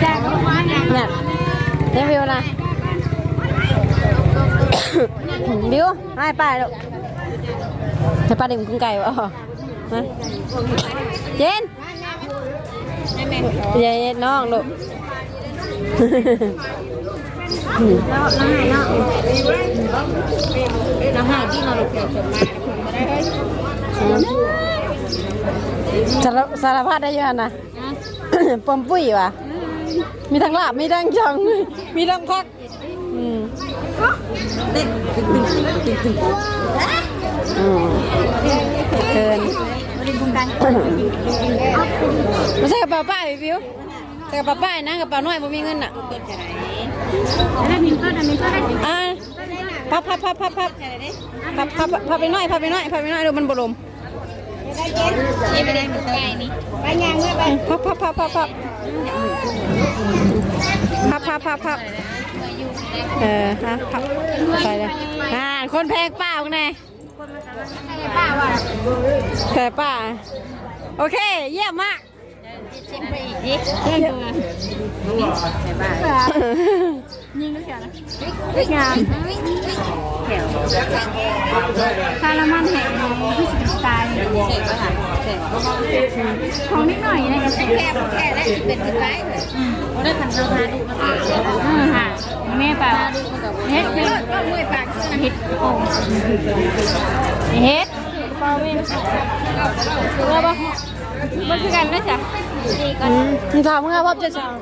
เนี่ยเดี๋ยววิวนะวิวให้ป้าลูกให้ป้าดื่มกุ้งไก่วะมาเจนยายน้องลูกน้ำหายที่นอนหลับเฉยๆมาได้สารสาพัดได้อยังนะปอมปุ้ยวะ มีทั้งลาบมีทั้งจัง มีทั้งพักอืมอืมเกินไม่ใช่กระเป๋าป้าพี่ฟิวใส่กระเป๋าป้านะกระเป๋าน้อยบ่มีเงินน่ะอ่าพับพับพับพับพับพับพับพับไปหน่อยพับไปหน่อยพับไปหน่อยดูมันบ่ลม นี่ไปได้มือนไก่นี่ไปยังเมื่อไปพับพับพับพับพับพับพับพับพับเออฮะพับใส่เลยอ่าคนแพงป้าข้างในป้าว่ะแพงป้า โอเค เยี่ยมมาก ชิมไปอีกดิแค่ตัวใช่บ้างยิงลูกแถวนะงามแถวคารามันแหงมองที่สิบตายเสกก็ค่ะเสกของนิดหน่อยนะแค่แค่ได้สิเป็นสิบไรเลยโอ้ได้ขันเราพาดูมันค่ะแม่ป่าเฮ็ดเฮ็ดก็มือปากเฮ็ดโอ้เฮ็ดเปล่าไม่ก็ว่าบ้างมันคือกันนะจ๊ะ ถามเมื่อพบจะชาว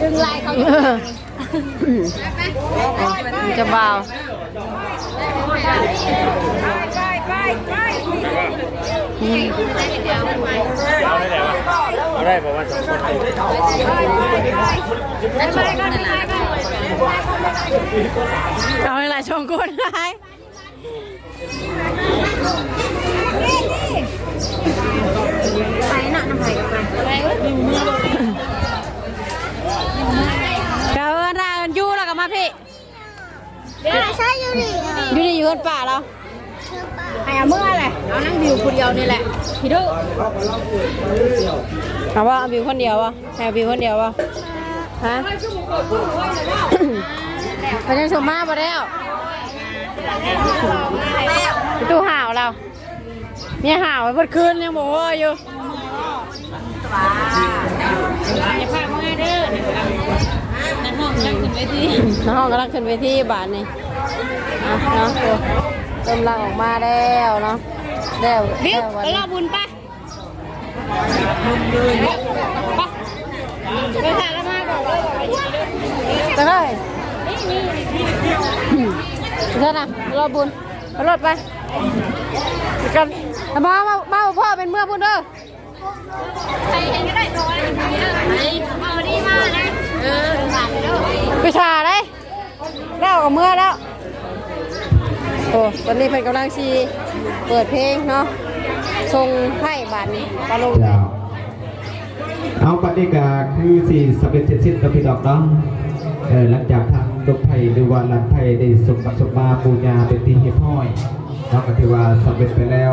ดึงลายเขาจะเบา เอาได้แล้วเอาได้ประมาณสองคนเอาให้หลายชงคนได้ไปน่ะน้ำไผ่กันไปเดี๋ยวเอิ้นได้เอิ้นอยู่แล้วก็มาพี่เดี๋ยวใช่ยูนี่ อยู่นี่อยู่คนป่าเราไอ้ เมื่อไรเอานั่งวิวคนเดียวนี่แหละพี่ดื้อเอาว่าเอาบิวคนเดียววะให้เอาบิวคนเดียววะฮะไปยังชมมาบ่แล้วตู้ห่าวเราเมียห่าวไว้เบดคืนยังบอกว่าอยู่อย่าพลาดง่ายเด้อนั่นห้องนั่งขึ้นไปที่น้องกำลังขึ้นเวทีบาทนี่อะเนาะตัว เติมลังออกมาแล้วเนาะแล้วบิ้วแล้ววันไปรอบุญปะปะไปถ่ายแล้วมาบอกเลยบอกเลยจะได้เท่านะรอบุญเอารถไปกันมามามาพ่อเป็นเมื่อพุ่นเด้อใครเห็นก็ได้ตัวอะไรอย่างเงี้ยไอ้เอาดีมากนะเออผ่านไปแล้วไปชาเลยแล้วกับเมื่อแล้ว โอ้ตอนนี้เพิ่นกำลังชีเปิดเพลงเนาะทรงไพ่บาทนี้ปลาลงเจ้าเอาปฏิกาคือสี่สเร็จเสร็จสิ้นกับพี่ดอกเนาะเออหลังจากทางดกไผ่หรือว่าลังไผ่ได้สมกับสมมาปูญาเป็นที่เฮียพ้อยเนาะก็ถือว่าสำเร็จไปแล้ว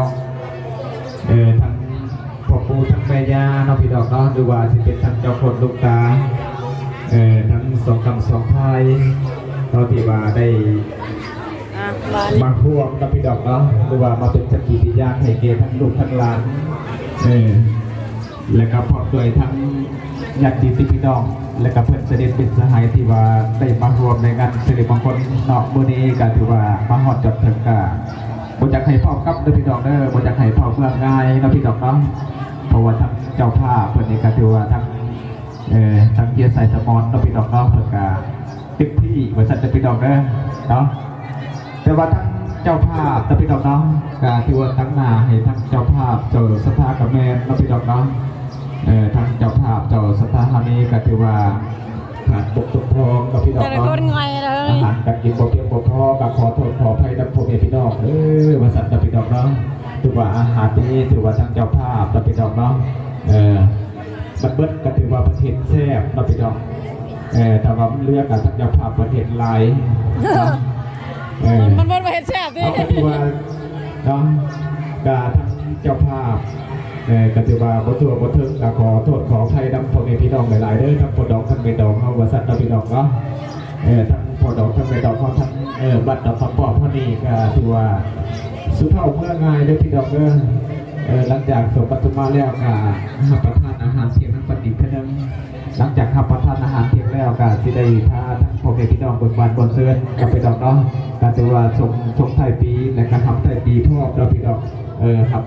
เออทั้งพ่อปูทั้งแม่ย่าเนาะพี่ดอกเนาะหรือว่าที่เป็นทั้งเจ้าคนลูกตาเออทั้งสองคำสองพายเนาะที่ว่าได้ มาร่วมกับพี่ดอกเนาะหรือว่ามาเป็นสักขีพยานให้เกทั้งลูกทั้งหลานเออและก็พร้อมด้วยทั้งญาติพี่น้อง และก็เพื่อนเสด็จเป็นสหายที่ว่าได้มารวมในงานสิริมงคลนาะมื้อนี้ก็ถือว่ามาฮอดจดถึงกะบ่อยากให้พ่อกับด้อพี่น้องเด้อบ่อยากให้พ่อเมื่องง่ายนะพี่น้องเนาะเพราะว่าทั้งเจ้าภาพเพิ่นนี่ก็ถือว่าทั้งเอ่อทั้งเกียรติสายสมอนนะพี่น้องเนาะเพิ่นก็เต็มที่ว่าซั่นเด้อพี่น้องเด้อเนาะ แต่ว่าทั้งเจ้าภาพและพี่ดอกน้องกาที่ว่าทั้งนาให้ทั้งเจ้าภาพเจ้าสถากับแม่และพี่ดอกน้องเออทั้งเจ้าภาพเจ้าสถาฮานี้ก็ถือว่าขาดบกตกพร่องกับพี่ดอกแต่ละน้องคนไงเลอาหารกินบ่เพียงบ่พอกับขอโทษขออภัยนักพวกเอพี่น้องเออมาสั่นกับพี่ดอกน้องถือว่าอาหารนี้ถือว่าทั้งเจ้าภาพและพี่ดอกน้องเออมันเบิดก็ถือว่าประเทศแซ่บเราะพี่น้องเออแต่ว่าเลือกกับทักเจ้าภาพประเทศลาย เนมันมันมาเห็นแซ่บดิเอาก็ถือว่าเนาะกาทั้งเจ้าภาพเออก็ถือว่าบ่ทั่วบ่ถึงก็ขอโทษขออภัยนำพ่อแม่พี่น้องหลายๆเด้อทั้งพ่อดอกทั้งแม่ดอกเฮาว่าซั่นเนาะพี่น้องเนาะเออทั้งพ่อดอกทั้งแม่ดอกเฮาทั้งเออบัดดอกพักปอบเฮานี่ก็ถือว่าสุเท่าเมื่อง่ายเด้อพี่น้องเด้อเออหลังจากสมปัตุมาแล้วก็รับประทานอาหารเที่ยงทั้งปฏิทินง หลังจากรับประทานอาหารเที่ยงแล้วก็สิได้พาทั้งพ่อแม่พี่น้องเบิกบานบนเซินกับพี่น้องเนาะก็ถือว่าส่งส่งท้ายปีและก็ทำท้ายปีพร้อมแล้วพี่น้องเออครับ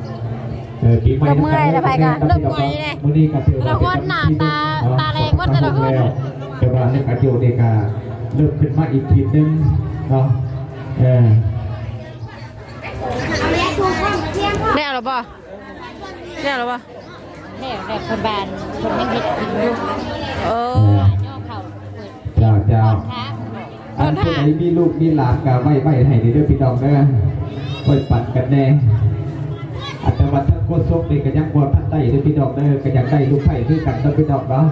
เออปีใหม่เริ่มเมื่อยแล้วไปกันเริ่มเมื่อยเลยมื้อนี้ก็ถือว่าเราคนหน้าตาตาแรงว่าแต่ละคนแต่ว่าเรื่องอายุเนี่ยก็เริ่มขึ้นมาอีกทีนึงเนาะเออแน่หรอป่ะแน่หรอป่ะ แม่แบบคนบานคนไม่เห็ดกินอยู่เออ ย่อเข่าเปิดเจ้าเจ้าค้าอันที่ไหนมีลูกมีหลานก็ไว้ไว้ให้ในเด้องพี่น้องเด้อไว้ปั่นกันแน่อัตวัตทั้งโคตรซกนี่ก็ยังบ่ทันได้เด้อพี่น้องเด้อก็อยากได้ลูกไผ่คือกันเด้อพี่น้องเนาะ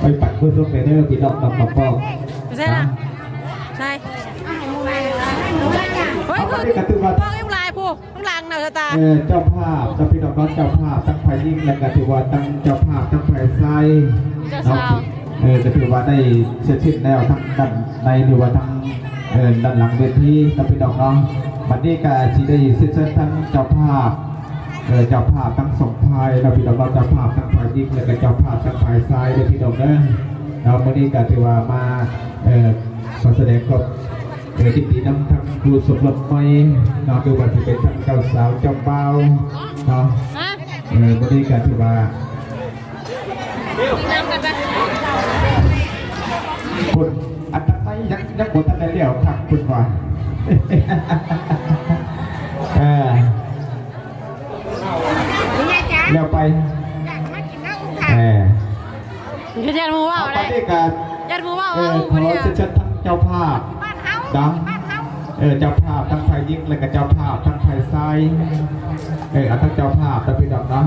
ไว้ปั่นโคตรซกเด้อพี่น้องต้องมาป้องไม่ใช่นะใช่ เฮ้ยคือไปกระตุ้นว่าป้อง ยังลายผู้ต้องลังหนาตา เออเจ้าภาพเจ้าพี่น้องเจ้าภาพทั้งฝ่ายยิ่งและก็ถือว่าทั้งเจ้าภาพทั้งฝ่ายไซเออจะถือว่าได้เสร็จสิ้นแล้วทั้งด้านในหรือว่าทั้งเออด้านหลังเวทีทั้งพี่น้องเนาะวันนี้ก็สิได้เสร็จสิ้นทั้งเจ้าภาพเออเจ้าภาพทั้งสองฝ่ายแล้วพี่น้องเจ้าภาพทั้งฝ่ายยิ่งและก็เจ้าภาพทั้งฝ่ายไซเด้อพี่น้องเด้อแล้ววันนี้ก็ถือว่ามาเออขอแสดงความ เออจริงๆน้ำทั้งครูสมรสไม่เนาะดูว่าจะเป็นทั้งเจ้าสาวเจ้าเบ่าวเนาะฮะเออวันนี้ก็ถือว่านั่งกันไปคุณอันตรายยังยังบนทันได้เลี้ยวครับคุณว่าเออเลี้ยวไปเออคือยันมือว่าเอาอะไปไรด้วยกันยันมือว่าเอว่าออู้ขอเนี่ยเชิญเชิญทั้งเจ้าภาพ ดังเออเจ้าภาพทั้งไฟยิ่งและก็เจ้าภาพทั้งไฟไซเออเอาทั้งเจ้าภาพทั้งพี่ดอกเนาะ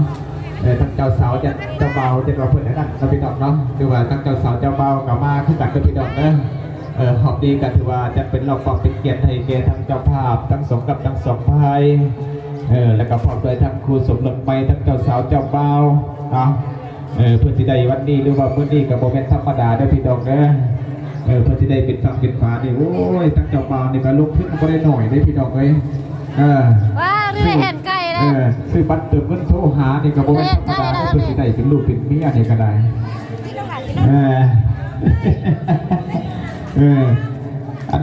เออทั้งเจ้าสาวจะเจ้าเบาจะเราเพื่อนนั่นทั้งพี่ดอกเนาะคือว่าทั้งเจ้าสาวเจ้าเบากับมาขึ้นตักกับพี่ดอกเนาะเออหอบดีก็ถือว่าจะเป็นเราความเป็นเกียรติให้แก่ทั้งเจ้าภาพทั้งสองกับทั้งสองพายเออแล้วก็พร้อมด้วยทั้งครูสมรสใหม่ทั้งเจ้าสาวเจ้าเบาเนาะเออเพื่อที่ได้วันนี้หรือว่าเมื่อนี้กับโมเมนธรรมดาเด้พี่ดอกเด้อ เออเพื่อที่ได้ปิดฟังปิดฝานี่โอ้ยตั้งเจ้าบ่าวนี่ก็ลุกขึ้นก็ได้หน่อยได้พี่น้องเอ้ยเออว้านี่ได้เห็นไก่เอแล้วอซื้อบัตรเติมเงินโทรหานี่ก็บ่แม่นธรรมดาได้ได้เพื่อที่ได้เป็นลูกเป็นเมียนี่ก็ได้เออเอออัน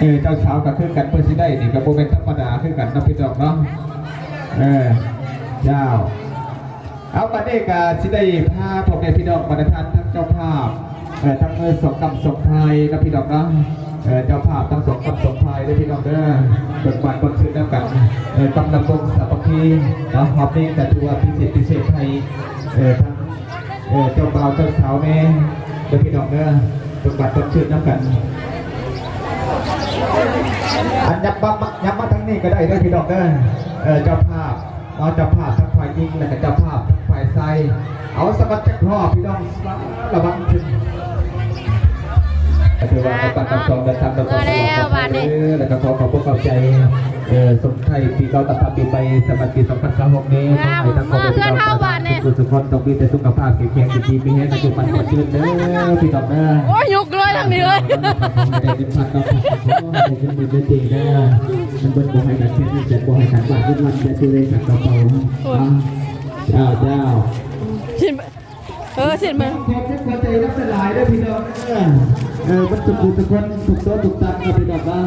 เออเจ้าสาวก็คือกันเพื่อที่ได้นี่ก็บ่แม่นธรรมดาคือกันเนาะพี่น้องเนาะเออเจ้าเอาประเด็กาสิได้พาพ่อแม่พี่น้องบรรดาท่านทั้งเจ้าภาพเอ่อ ทั้งเงินสงกรรมสงไทยนะพี่น้องนะเจ้าภาพทั้งสงกรรมสงไทยด้วยพี่น้องเด้อเปิดบานบนชื่อแล้วกันเอ่อกำลังวงสามัคคีนะฮอบนี้แต่ถือว่าพิเศษพิเศษไทยทั้งเจ้าบ่าวเจ้าสาวแน่เด้อพี่น้องเด้อเปิดบานบนชื่อแล้วกันอันยับมายับมาทั้งนี้ก็ได้เด้อพี่น้องเด้อเจ้าภาพเอาเจ้าภาพทั้งฝ่ายยิงและก็เจ้าภาพทั้งฝ่ายไซเอาสกัดจักรพ่อพี่น้องระวังถึง ถือว่าเอาการทำสองเดินทางตลอดแล้วก็ขอขอบคุณขอบใจเออสมไทยปีเก่าตะพับปีไปสมัครปี2026นี้ขอให้ทั้งคนพี่น้องสุขสุขคนต้องมีแต่สุขภาพแข็งแรงดีมีแห้งปัจจุบันขอเชิญเด้อพี่น้องเด้อโอ้ยยุกเลยทางนี้เลยไม่ได้ดิพัดกับไม่ได้เป็นมือจริงนะมันเป็นบ่ให้กันแค่นี้แต่บ่ให้กันบาดทุกวันจะช่วยกันกระเป๋าเจ้าเจ้าสิน เออเสินมันขอบคุณหัวใจรับหลายด้วยพี่น้องเออมันสุขทุกคนสุขโตสุขตังนะพี่น้องบ้าง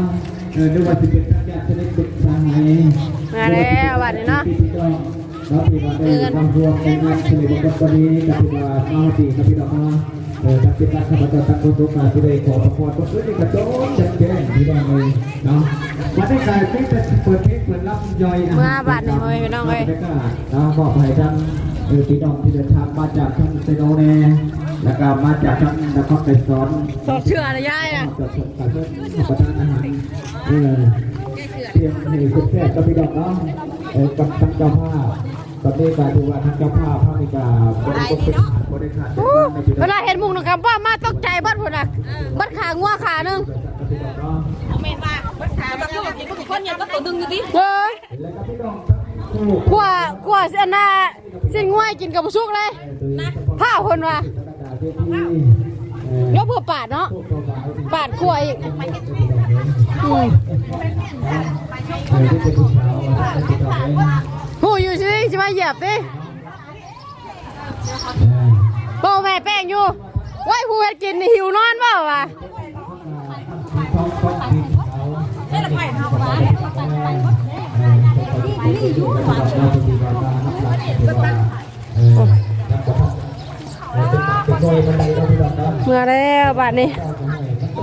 เออไม่ว่าจะเป็นทั้งญาติเล็กสุขสหายมาแล้วบัดนี้เนาะพี่น้องเราพี่น้องได้ความรวมในงานเฉลิมฉลองวันนี้กับพี่น้องมาดีกับพี่น้องมาเออจัดเป็นการข้าพเจ้าตั้งคนทุกมาที่ได้ขอพระพรก็คือที่กระโจนจัดแจ้งพี่น้องเลยเนาะวันนี้การที่จะเปิดเพลงเปิดรับย่อยอาหารมาบัดนี้เว้ยพี่น้องเอ้ยเราบอกให้ทั้ง เออพี่น้องที่เดินทางมาจากทั้งเซโนเนแล้วก็มาจากทั้งนครไกรสอนสอบเชื่อนะยายอะจากสงขลาเพื่อประทานอาหารเออเตรียมให้สุดแท้กับพี่น้องเนาะเออกับทั้งเจ้าภาพตอนนี้การถือว่าทางเจ้าภาพภาพในการบริโภคเป็นขาดบริขาดอู้เวลาเห็นหมุงหนังคำป้ามาตกใจเบัดพุ่นน่ะบัดขางัวขาหนึงเอาเมนว่าถามแบบนี้ทุกคนยังก็ตัวดึงอยู่ดิเอ้ยแล้วก็พี่น้องทั้งคู่ กลัวกลัวสิอันน่ะสิ้นง่วยกินกับบ่สุกเลยผ้าเพิ่นว่าธนาคารที่ที่เอ่อแล้วเพื่อปาดเนาะพวกเราสาวที่ปาดกลัวอีกอืมเออที่เป็นผู้สาวมาได้ติดต่อไหมหูอยู่สิสิมาเหยียบดิโบแม่แป้งอยู่ไว้ผู้เฮ็ดกินนี่หิวนอนเปล่าวะ มีท้องท้องดินเขาให้ละไปเท่าไหร่เออไปอยู่กับ เมื่ออนับกระทั่งเออเป็นเป็นโดยบันไดเราพี่น้อนมื่อแล้วบาดนี้เจ้าจะให้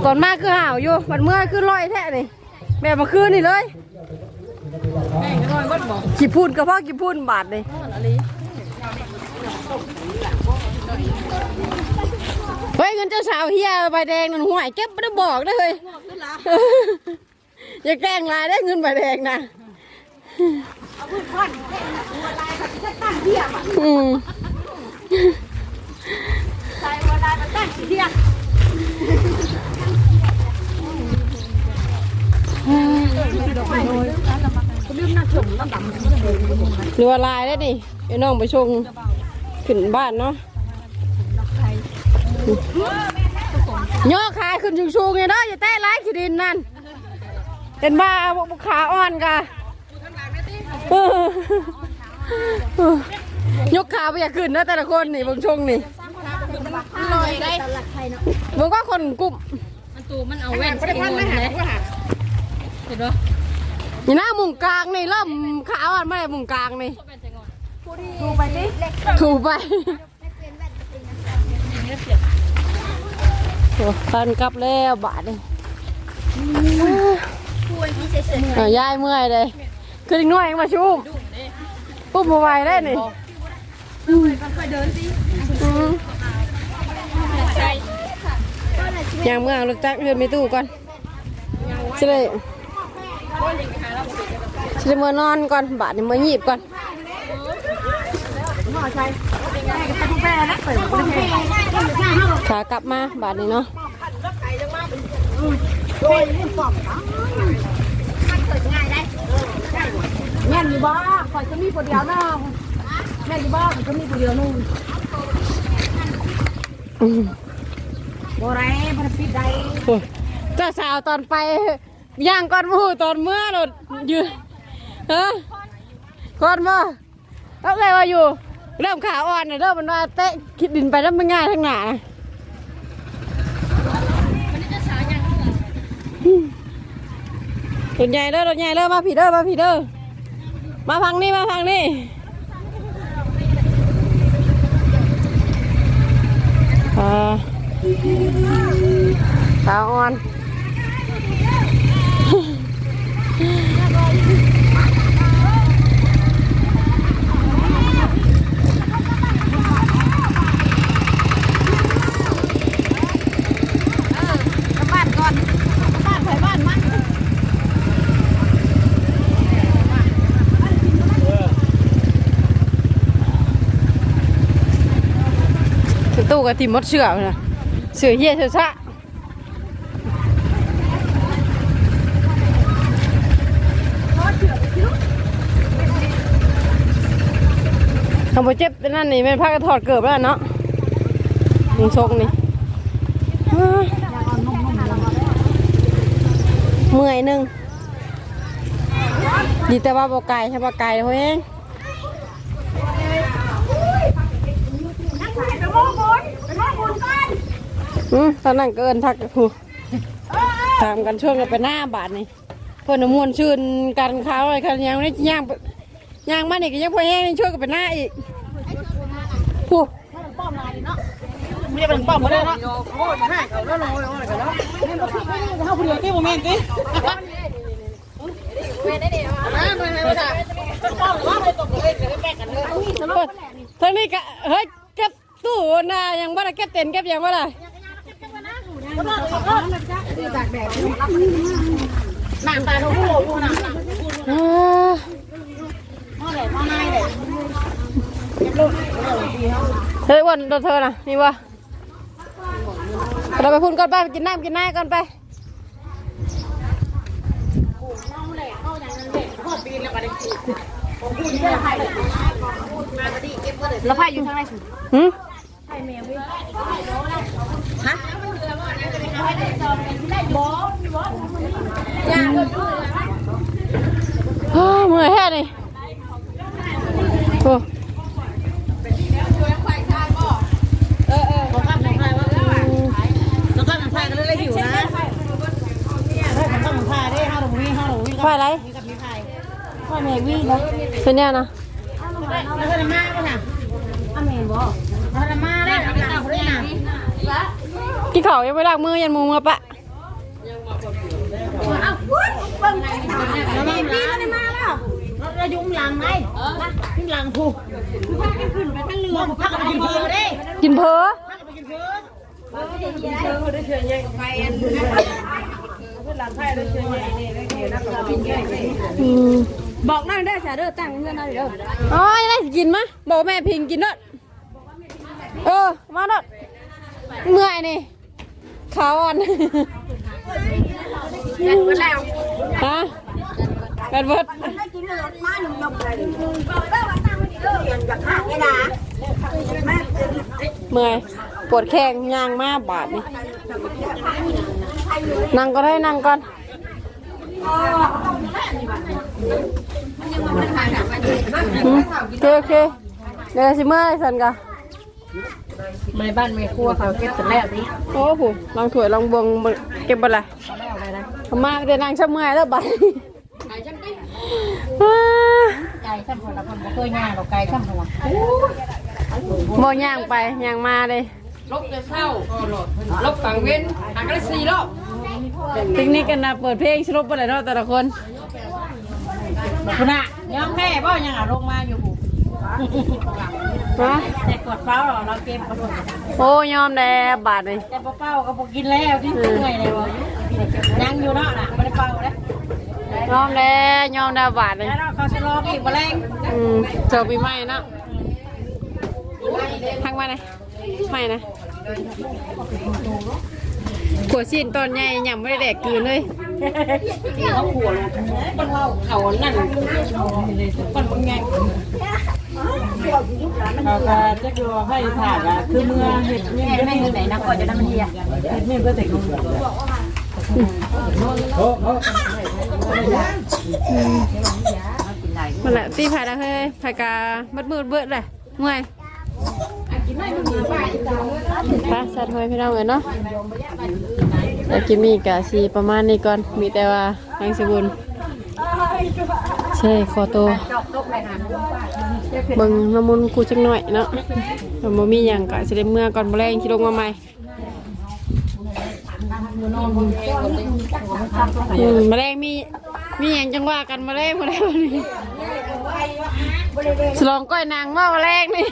ก่อนมาคือห่าวอยู่บัดเมื่อคือลอยแท้นี่แบบมาคืนนี่เลยกี่พูนก็พ่อกี่พูนบาทนี่เฮ้ยเงินเจ้าสาวเฮียใบแดงนั่นห่วยเก็บไม่ได้บอกได้เลยอย่าแกล้งลายได้เงินใบแดงนะ อืมเรือลายได้ดิไอ้น้องไปชงขึ้นบ้านเนาะย่อขายขึ้นชูงๆไงเนาะอย่าแตะร้ายขีดินนั่นเป็นบ้าเอาขาอ่อนกะ ยกขาไปอย่าขึ้นนะแต่ละคนนี่เบางชงนี่ลอยได้มึงก็คนกลุ่มมันตูมันเอาแว่นใส่หัวเลยเห็นปะนี่หน้ามุงกลางนี่เริ่มขาอ่อนไม่ได้มุงกลางนี่ดูไปดิถูไปโอ้ตันกลับแล้วบาทนี่คุยที่เฉยอะยายเมื่อยเลย คืออีกหน่อยมาชุบปุ๊บมาไหวได้นี่ค่อยเดินสิอืมใช่ยางเมื่อยลูกจักเรือนไม่ตู้ก่อนสิเลยสิเลยมานอนก่อนบาทนี่มาหยีบก่อนขากลับมาบาทนี้เนาะ แม่นอยู่บ้า คอยจะมีคนเดียวนะแม่นอยู่บ้าคอยจะมีคนเดียวนู่นอืมโบไรพันปิดใดโอ้ยเจ้าสาวตอนไปย่างก่อนมูตอนเมื่อเรายืนฮะก่อนมาแล้วไงว่าอยู่ เริ่มขาอ่อนน่ะเริ่มมันว่าเตะคิดดินไปแล้วมันง่ายทั้งหนานะรถใหญ่เด้อรถใหญ่เด้อมาผีเด้อมาผีเด้อ มาฟังนี่มาฟังนี่อ่าสาอ่อน กับทีมดเสือนะเสือเหี้ยเสือชะทำโปรเจ็บนั่นนี่แม่นพากันถอดเกือบแล้วเนาะมึงชกนี่เมื่อยหนึงดีแต่ว่าบกไก่ใช่บกไก่เขา อืมตอนนั้นเกินทักกูถามกันช่วงกันไปหน้าบาทนี่เพื่อนมวนชื่นกันเขาอะไรกันยังไม่ย่างย่างมานี่ก็ยังพอแห้งช่วยกันไปหน้าอีกผู้ไม่ได้เป็นป้อมมาได้เนาะโอ้ยให้เขาแล้วลอยลยกันแล้วเขาผู้เดียวที่โมเนต์ที่ไม่ได้ดีนะไม่ได้ไม่ได้ป้อมว่าไปตกเลยจะได้แบ่งกันเลยทั้งนี้ก็เฮ้ยเก็บตู้นายังบ่ได้เก็บเต็นเก็บยังบ่ได้ หนังตาเขาผู้ผู้หนังอ่าเฮ้ยอ้วันโดนเธอน่ะนี่วะเราไปพูดก่อนไปกินน้ำกินน้ำก่อนไปแล้วไผ่อยู่ทางไหนสุดหืมอ้าวเมื่อยแค่นี่ โอ้แล้วก็มันพายกันเลยหิวนะได้กันต้องพายได้ห้าหลงวิ่งห้าหลงวิ่งควายอะไรกับพี่พายแมวิ่งเลยเป็นเนี่ยนะแล้วก็มาก็น่ะอเมนบ่แล้วมาได้เอาได้น่ะ กินข้าวยังไม่ล้างมือยันมือมือปะแล้วมาพี่ก็ได้มาแล้วเรายุ่งหลังไงยุ่งหลังผูกพักกันขึ้นไปทั้งเรือพักกันไปกินเพื่อได้กินเพอพักกันไปกินเพื่ออืมบอกนั่นได้จ้ะเด้อตั้งเงินเอาเด้ออ๋อยังได้สิกินมะบอกแม่พิงกินเด้อเออมาเด้อเมื่อยนี่ ขาอ่อนฮะกันเบิดเมื่อยปวดแข้งย่างมาบาดนี่นั่งก็ได้นั่งก่อนหืมโอเคโอเคเดี๋ยวสิเมื่อยสันกะ ไม่บ้านไม่ครัวเขาเก็บเสร็จแล้วนี่โอ้โหลองถวยลองบวงบ่เก็บบ่ละทำมาเดี๋ยวนั่งชักเมื่อยแล้วบัดอ่าไก่ซ้ำหัวละคนบ่เคยย่างเราไก่ซ้ำหัวบ่ย่างไปย่างมาเลยลบจะเศร้าลบฝั่งเว้นหางกันสี่รอบปิกนิกกันนะเปิดเพลงสรุปบ่ได้เนาะแต่ละคนคุณน่ะยอมแพ้บ่ยังเอาลงมาอยู่ผู ฮะแต่กดเป้าเราเก็บมาหมดโอ้ยอมแล้บาดเลยแต่เป้าก็บ่กินแล้วที่เมื่อยเลยบ่ยังอยู่เนาะน่ะบ่ได้เป้าเด้ยอมแล้วยอมแล้วบาดเลยแล้วเราเขาสิรออีกบ่แรงอืมเจอปีใหม่เนาะทักมาเลยไม่นะขวดซีนตอนใหญ่ยังไม่ได้แดกกลืนเลยเขาขัวลงมันเล่าเขานั่นมันบ่ไง เขาก็จะรอให้ถ่ายอะคือเมื่อเฮ็ดนี่ไม่เงินไหนนะก่อนจะได้มันเฮียเฮ็ดนี่เพื่อแต่ของมันแหละตีไผ่ละเฮ้ยไผ่กาบัดมืดเบิดเลยเมื่อยไปสัตว์เฮ้ยพี่น้องเอ๋ยเนาะแล้วกิมมี่กะสีประมาณนี้ก่อน มีแต่ว่าทางสบุญ ใช่ขอตัวเบิ่งน้ำมันต์กูจักหน่อยเนาะมันบ่มีหยังกะสิได้เมื่อก่อนบ่แรงสิลงมาใหม่อืมแมลงมีมีหยังจังว่ากันแมลงบ่ได้วันนี้สลองก้อยนางมาแมลงนี่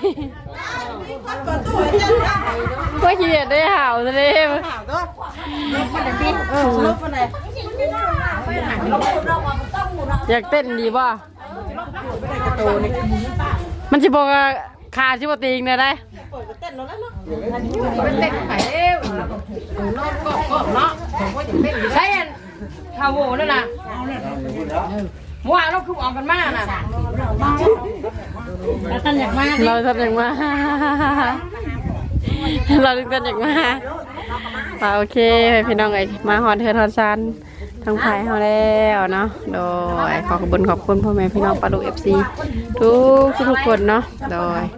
ก็ขี้เกียจได้ห่าวซะเลยอ ยากเต้นดีป่ะมันจะบอกว่าคาชิบตีงเนี่ยได้เต้นไข่เอ้วรอบก็ก็เนาะใช่ข้าวโว้นั่นน่ะเมื่อวานเราคือออกกันมากน่ะแล้วท่านอยากมาเราทำอย่างมาเราถึงกันอย่างมาป่าโอเคพี่น้องเอ้ยมาฮอนเทือนฮอนซัน ทางภายเฮาแล้วเนาะโดยขอขอบคุณขอบคุณพ่อแม่พี่น้องปลาลูกเอฟซีทุกทุกคนเนาะโดย